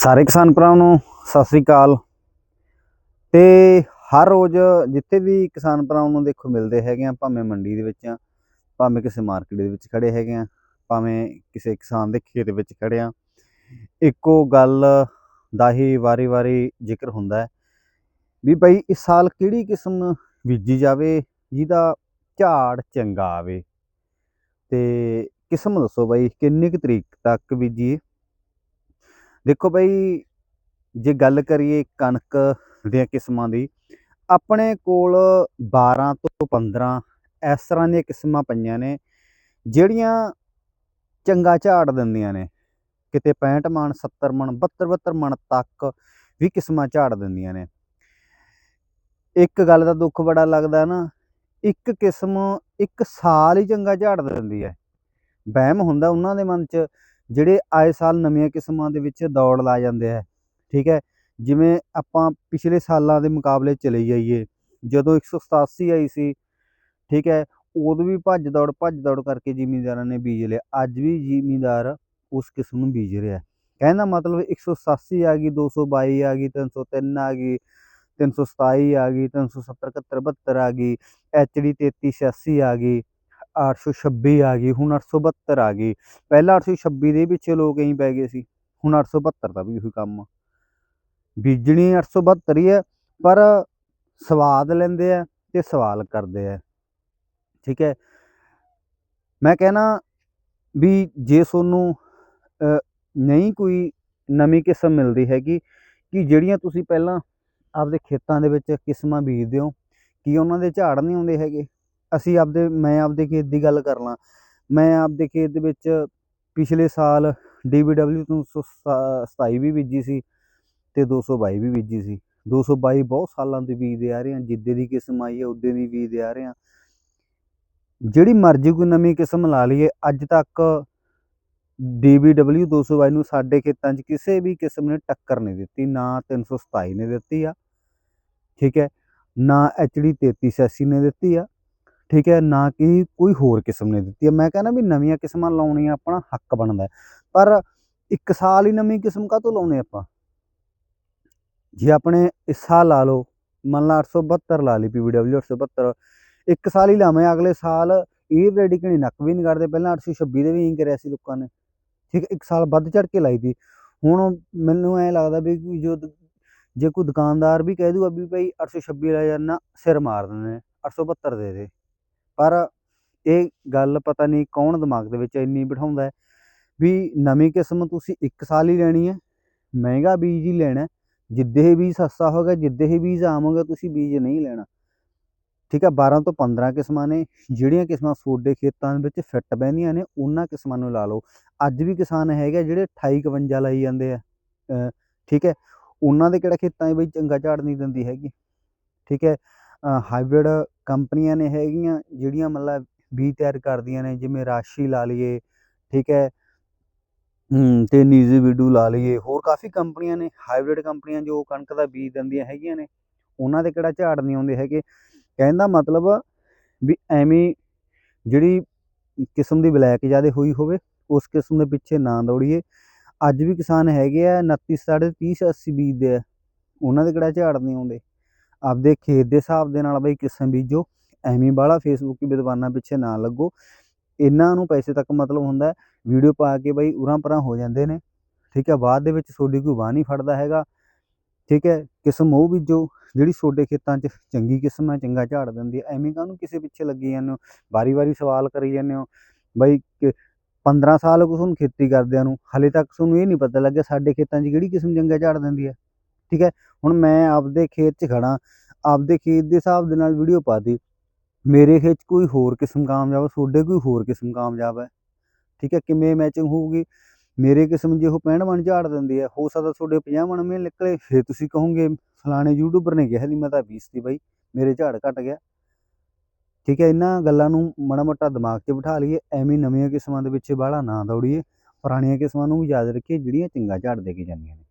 ਸਾਰੇ ਕਿਸਾਨ ਭਰਾਵਾਂ ਨੂੰ ਸਤਿ ਸ੍ਰੀ ਅਕਾਲ। ਤੇ ਹਰ ਰੋਜ਼ ਜਿੱਥੇ ਵੀ ਕਿਸਾਨ ਭਰਾਵਾਂ ਨੂੰ ਦੇਖੋ ਮਿਲਦੇ ਹੈਗੇ ਆ, ਭਾਵੇਂ ਮੰਡੀ ਦੇ ਵਿੱਚ ਆ, ਭਾਵੇਂ ਕਿਸੇ ਮਾਰਕੀਟ ਦੇ ਵਿੱਚ ਖੜੇ ਹੈਗੇ ਆ, ਭਾਵੇਂ ਕਿਸੇ ਕਿਸਾਨ ਦੇ ਖੇਤ ਵਿੱਚ ਖੜੇ ਆ, ਇੱਕੋ ਗੱਲ ਦਾ ਹੀ ਵਾਰੀ-ਵਾਰੀ ਜ਼ਿਕਰ ਹੁੰਦਾ ਹੈ ਵੀ ਭਾਈ ਇਸ ਸਾਲ ਕਿਹੜੀ ਕਿਸਮ ਬੀਜੀ ਜਾਵੇ, ਜਿਹਦਾ ਝਾੜ ਚੰਗਾ ਆਵੇ। ਤੇ ਕਿਸਮ ਦੱਸੋ ਬਾਈ, ਕਿੰਨੀ ਕੁ ਤਰੀਕ ਤੱਕ ਬੀਜੀਏ? ਦੇਖੋ ਬਈ, ਜੇ ਗੱਲ ਕਰੀਏ ਕਣਕ ਦੀਆਂ ਕਿਸਮਾਂ ਦੀ, ਆਪਣੇ ਕੋਲ 12 ਤੋਂ 15 ਇਸ ਤਰ੍ਹਾਂ ਦੀਆਂ ਕਿਸਮਾਂ ਪਈਆਂ ਨੇ, ਜਿਹੜੀਆਂ ਚੰਗਾ ਝਾੜ ਦਿੰਦੀਆਂ ਨੇ। ਕਿਤੇ 65 ਮਣ 70 ਮਣ 72 72 ਮਣ ਤੱਕ ਵੀ ਕਿਸਮਾਂ ਝਾੜ ਦਿੰਦੀਆਂ ਨੇ। ਇੱਕ ਗੱਲ ਦਾ ਦੁੱਖ ਬੜਾ ਲੱਗਦਾ ਨਾ, ਇੱਕ ਕਿਸਮ ਇੱਕ ਸਾਲ ਹੀ ਚੰਗਾ ਝਾੜ ਦਿੰਦੀ ਹੈ। ਵਹਿਮ ਹੁੰਦਾ ਉਹਨਾਂ ਦੇ ਮਨ 'ਚ ਜਿਹੜੇ ਆਏ ਸਾਲ ਨਵੀਆਂ ਕਿਸਮਾਂ ਦੇ ਵਿੱਚ ਦੌੜ ਲਾ ਜਾਂਦੇ ਆ, ਠੀਕ ਹੈ? ਜਿਵੇਂ ਆਪਾਂ ਪਿਛਲੇ ਸਾਲਾਂ ਦੇ ਮੁਕਾਬਲੇ ਚਲੇ ਜਾਈਏ, ਜਦੋਂ 187 ਆਈ ਸੀ, ਠੀਕ ਹੈ? ਉਦੋਂ ਵੀ ਭੱਜ ਦੌੜ ਭੱਜ ਦੌੜ ਕਰਕੇ ਜ਼ਿਮੀਂਦਾਰਾਂ ਨੇ ਬੀਜ ਲਿਆ, ਅੱਜ ਵੀ ਜ਼ਿਮੀਂਦਾਰ ਉਸ ਕਿਸਮ ਨੂੰ ਬੀਜ ਰਿਹਾ। ਕਹਿੰਦਾ ਮਤਲਬ 187 ਆ ਗਈ 222 ਆ ਗਈ 303 ਆ ਗਈ 327 ਆ ਗਈ 370 71 72 ਆ ਗਈ ਐਚਡੀ 3386 ਆ ਗਈ 826 ਆ ਗਈ, ਹੁਣ 872 ਆ ਗਈ। ਪਹਿਲਾਂ 826 ਦੇ ਵਿੱਚ ਲੋਕ ਐਂ ਪੈ ਗਏ ਸੀ, ਹੁਣ 872 ਦਾ ਵੀ ਉਹੀ ਕੰਮ ਆ। ਬੀਜਣੀ 872 ਹੀ ਹੈ, ਪਰ ਸਵਾਦ ਲੈਂਦੇ ਆ ਤੇ ਸਵਾਲ ਕਰਦੇ ਆ। ਠੀਕ ਹੈ? ਮੈਂ ਕਹਿਣਾ ਵੀ ਜੇ ਤੁਹਾਨੂੰ ਨਹੀਂ ਕੋਈ ਨਵੀਂ ਕਿਸਮ ਮਿਲਦੀ ਹੈਗੀ, ਕਿ ਜਿਹੜੀਆਂ ਤੁਸੀਂ ਪਹਿਲਾਂ ਆਪਦੇ ਖੇਤਾਂ ਦੇ ਵਿੱਚ ਕਿਸਮਾਂ ਬੀਜਦੇ ਹੋ, ਕੀ ਉਹਨਾਂ ਦੇ ਝਾੜ ਨਹੀਂ ਆਉਂਦੇ ਹੈਗੇ? ਅਸੀਂ ਆਪਦੇ, ਮੈਂ ਆਪਦੇ ਖੇਤ ਦੀ ਗੱਲ ਕਰ ਲਾਂ। ਮੈਂ ਆਪਦੇ ਖੇਤ ਦੇ ਵਿੱਚ ਪਿਛਲੇ ਸਾਲ ਡੀ DBW ਤੋਂ 27 ਵੀ ਬੀਜੀ ਸੀ ਤੇ 222 ਵੀ ਬੀਜੀ ਸੀ। 222 ਬਹੁਤ ਸਾਲਾਂ ਤੋਂ ਬੀਜਦੇ ਆ ਰਹੇ ਹਾਂ ਜਿੱਦੇ ਦੀ ਕਿਸਮ ਆਈ ਹੈ ਉਦੋਂ ਦੀ ਬੀਜਦੇ ਆ ਰਹੇ ਹਾਂ ਜਿਹੜੀ ਮਰਜ਼ੀ ਕੋਈ ਨਵੀਂ ਕਿਸਮ ਲਾ ਲਈਏ, ਅੱਜ ਤੱਕ DBW 222 ਨੂੰ ਸਾਡੇ ਖੇਤਾਂ 'ਚ ਕਿਸੇ ਵੀ ਕਿਸਮ ਨੇ ਟੱਕਰ ਨਹੀਂ ਦਿੱਤੀ, ਨਾ 327 ਨੇ ਦਿੱਤੀ ਆ, ਠੀਕ ਹੈ, ਨਾ HD 3386 ਨੇ ਦਿੱਤੀ ਆ ਠੀਕ ਹੈ, ਨਾ ਕਿ ਕੋਈ ਹੋਰ ਕਿਸਮ ਨੇ ਦਿੱਤੀ ਹੈ। ਮੈਂ ਕਹਿੰਦਾ ਵੀ ਨਵੀਆਂ ਕਿਸਮਾਂ ਲਾਉਣੀਆਂ ਆਪਣਾ ਹੱਕ ਬਣਦਾ ਪਰ ਇੱਕ ਸਾਲ ਹੀ ਨਵੀਂ ਕਿਸਮ ਕਾਹਤੋਂ ਲਾਉਨੇ ਆਪਾਂ? ਜੇ ਆਪਣੇ ਇਸ ਸਾਲ ਲਾ ਲਓ, ਮੰਨ ਲਾ 872 ਲਾ ਲਈ PBW 872 ਇੱਕ ਸਾਲ ਹੀ ਲਾਵੇਂ, ਅਗਲੇ ਸਾਲ ਇਹ ਰੈਡੀ ਕਣੀ ਨੱਕ ਵੀ ਨਹੀਂ ਕਰਦੇ ਪਹਿਲਾਂ 826 ਦੇ ਵੀ ਇੰਕ ਕਰਿਆ ਸੀ ਲੋਕਾਂ ਨੇ। ਠੀਕ ਇੱਕ ਸਾਲ ਵੱਧ ਚੜ ਕੇ ਲਾਈ ਦੀ। ਹੁਣ ਮੈਨੂੰ ਐ ਲੱਗਦਾ ਵੀ ਜੋ ਜੇ ਕੋਈ ਦੁਕਾਨਦਾਰ ਵੀ ਕਹਿ ਦੂਗਾ ਵੀ ਭਾਈ 826 ਲੈ ਜਾਣਾ ਸਿਰ ਮਾਰ ਦਿੰਦੇ ਨੇ 872 ਦੇ ਦੇ। ਪਰ ਇਹ ਗੱਲ ਪਤਾ ਨਹੀਂ ਕੌਣ ਦਿਮਾਗ ਦੇ ਵਿੱਚ ਇੰਨੀ ਬਿਠਾਉਂਦਾ ਵੀ ਨਵੀਂ ਕਿਸਮ ਤੁਸੀਂ ਇੱਕ ਸਾਲ ਹੀ ਲੈਣੀ ਹੈ, ਮਹਿੰਗਾ ਬੀਜ ਹੀ ਲੈਣਾ ਜਿੱਦੇ ਬੀਜ ਸਸਤਾ ਹੋਗਾ ਜਿੱਦੇ ਬੀਜ ਆਮ ਹੋਗਾ ਤੁਸੀਂ ਬੀਜ ਨਹੀਂ ਲੈਣਾ। ਠੀਕ ਹੈ 12 ਤੋਂ 15 ਕਿਸਮਾਂ ਨੇ, ਜਿਹੜੀਆਂ ਕਿਸਮਾਂ ਤੁਹਾਡੇ ਖੇਤਾਂ ਵਿੱਚ ਫਿੱਟ ਬਹਿੰਦੀਆਂ ਨੇ, ਉਹਨਾਂ ਕਿਸਮਾਂ ਨੂੰ ਲਾ ਲਓ। ਅੱਜ ਵੀ ਕਿਸਾਨ ਹੈਗੇ ਜਿਹੜੇ 28 51 ਲਾਈ ਜਾਂਦੇ ਆ ਠੀਕ ਹੈ, ਉਹਨਾਂ ਦੇ ਕਿਹੜਾ ਖੇਤਾਂ 'ਚ ਬਈ ਚੰਗਾ ਝਾੜ ਨਹੀਂ ਦਿੰਦੀ ਹੈਗੀ। ਠੀਕ ਹੈ ਹਾਈਬ੍ਰਿਡ ਕੰਪਨੀਆਂ ਨੇ ਹੈਗੀਆਂ, ਜਿਹੜੀਆਂ ਮਤਲਬ ਬੀਜ ਤਿਆਰ ਕਰਦੀਆਂ ਨੇ, ਜਿਵੇਂ ਰਾਸ਼ੀ ਲਾ ਲਈਏ, ਠੀਕ ਹੈ। ਤੇ ਨੀਜ਼ੀ ਵੀਡੂ ਲਾ ਲਈਏ, ਹੋਰ ਕਾਫੀ ਕੰਪਨੀਆਂ ਨੇ ਹਾਈਬ੍ਰਿਡ ਕੰਪਨੀਆਂ ਜੋ ਕਣਕ ਦਾ ਬੀਜ ਦਿੰਦੀਆਂ ਹੈਗੀਆਂ ਨੇ, ਉਹਨਾਂ ਦੇ ਕਿਹੜਾ ਝਾੜ ਨਹੀਂ ਆਉਂਦੇ ਹੈਗੇ। ਕਹਿੰਦਾ ਮਤਲਬ ਵੀ ਐਵੇਂ ਜਿਹੜੀ ਕਿਸਮ ਦੀ ਬਲੈਕ ਜ਼ਿਆਦਾ ਹੋਈ ਹੋਵੇ, ਉਸ ਕਿਸਮ ਦੇ ਪਿੱਛੇ ਨਾ ਦੌੜੀਏ। ਅੱਜ ਵੀ ਕਿਸਾਨ ਹੈਗੇ ਆ 29 30 80 ਬੀਜਦੇ ਆ, ਉਹਨਾਂ ਦੇ ਕਿਹੜਾ ਝਾੜ ਨਹੀਂ ਆਉਂਦੇ। ਆਪਦੇ ਖੇਤ ਦੇ ਹਿਸਾਬ ਦੇ ਨਾਲ ਬਈ ਕਿਸਮ ਬੀਜੋ, ਐਵੇਂ ਬਾਲਾ ਫੇਸਬੁੱਕ ਵਿਦਵਾਨਾਂ ਪਿੱਛੇ ਨਾ ਲੱਗੋ। ਇਹਨਾਂ ਨੂੰ ਪੈਸੇ ਤੱਕ ਮਤਲਬ ਹੁੰਦਾ ਵੀਡੀਓ ਪਾ ਕੇ ਬਈ ਉਰਾਂ ਪਰਾਂ ਹੋ ਜਾਂਦੇ ਨੇ। ਠੀਕ ਹੈ, ਬਾਅਦ ਦੇ ਵਿੱਚ ਤੁਹਾਡੀ ਕੋਈ ਬਾਹ ਨਹੀਂ ਫੜਦਾ ਹੈਗਾ। ਠੀਕ ਹੈ, ਕਿਸਮ ਉਹ ਬੀਜੋ, ਜਿਹੜੀ ਤੁਹਾਡੇ ਖੇਤਾਂ 'ਚ ਚੰਗੀ ਕਿਸਮ ਹੈ ਚੰਗਾ ਝਾੜ ਦਿੰਦੀ ਹੈ। ਐਵੇਂ ਕਾਹਨੂੰ ਕਿਸੇ ਪਿੱਛੇ ਲੱਗੀ ਜਾਂਦੇ ਹੋ? ਵਾਰੀ-ਵਾਰੀ ਸਵਾਲ ਕਰੀ ਜਾਂਦੇ ਹੋ। ਬਈ 15 ਸਾਲ ਕੋ ਤੁਹਾਨੂੰ ਖੇਤੀ ਕਰਦਿਆਂ ਨੂੰ, ਹਲੇ ਤੱਕ ਤੁਹਾਨੂੰ ਇਹ ਨਹੀਂ ਪਤਾ ਲੱਗਿਆ ਸਾਡੇ ਖੇਤਾਂ 'ਚ ਕਿਹੜੀ ਕਿਸਮ ਚੰਗਾ ਝਾੜ ਦਿੰਦੀ ਹੈ। ਠੀਕ ਹੈ? ਹੁਣ ਮੈਂ ਆਪਦੇ ਖੇਤ 'ਚ ਖੜਾ ਆਪਦੇ ਖੇਤ ਦੇ ਹਿਸਾਬ ਦੇ ਨਾਲ ਵੀਡੀਓ ਪਾਤੀ ਮੇਰੇ ਖੇਤ 'ਚ ਕੋਈ ਹੋਰ ਕਿਸਮ ਕਾਮਯਾਬ ਹੈ ਤੁਹਾਡੇ ਕੋਈ ਹੋਰ ਕਿਸਮ ਕਾਮਯਾਬ ਹੈ ਠੀਕ ਹੈ? ਕਿਵੇਂ ਮੈਚਿੰਗ ਹੋਊਗੀ? ਮੇਰੇ ਕਿਸਮ ਜੇ ਉਹ 65 ਮਣ ਝਾੜ ਦਿੰਦੀ ਹੈ ਹੋ ਸਕਦਾ ਤੁਹਾਡੇ 50 ਮਣ ਮੇ ਨਿਕਲੇ, ਫਿਰ ਤੁਸੀਂ ਕਹੋਗੇ, ਫਲਾਣੇ ਯੂਟਿਊਬਰ ਨੇ ਕਿਹਾ ਸੀ, ਮੈਂ ਤਾਂ 20 ਦੀ ਬਾਈ, ਮੇਰੇ ਝਾੜ ਘਟ ਗਿਆ। ਠੀਕ ਹੈ? ਇਹਨਾਂ ਗੱਲਾਂ ਨੂੰ ਮਾੜਾ ਮੋਟਾ ਦਿਮਾਗ 'ਚ ਬਿਠਾ ਲਈਏ, ਐਵੇਂ ਨਵੀਆਂ ਕਿਸਮਾਂ ਦੇ ਪਿੱਛੇ ਬਾਹਲਾ ਨਾ ਦੌੜੀਏ, ਪੁਰਾਣੀਆਂ ਕਿਸਮਾਂ ਨੂੰ ਵੀ ਯਾਦ ਰੱਖੀਏ, ਜਿਹੜੀਆਂ ਚੰਗਾ ਝਾੜ ਦੇ ਕੇ ਜਾਂਦੀਆਂ ਨੇ।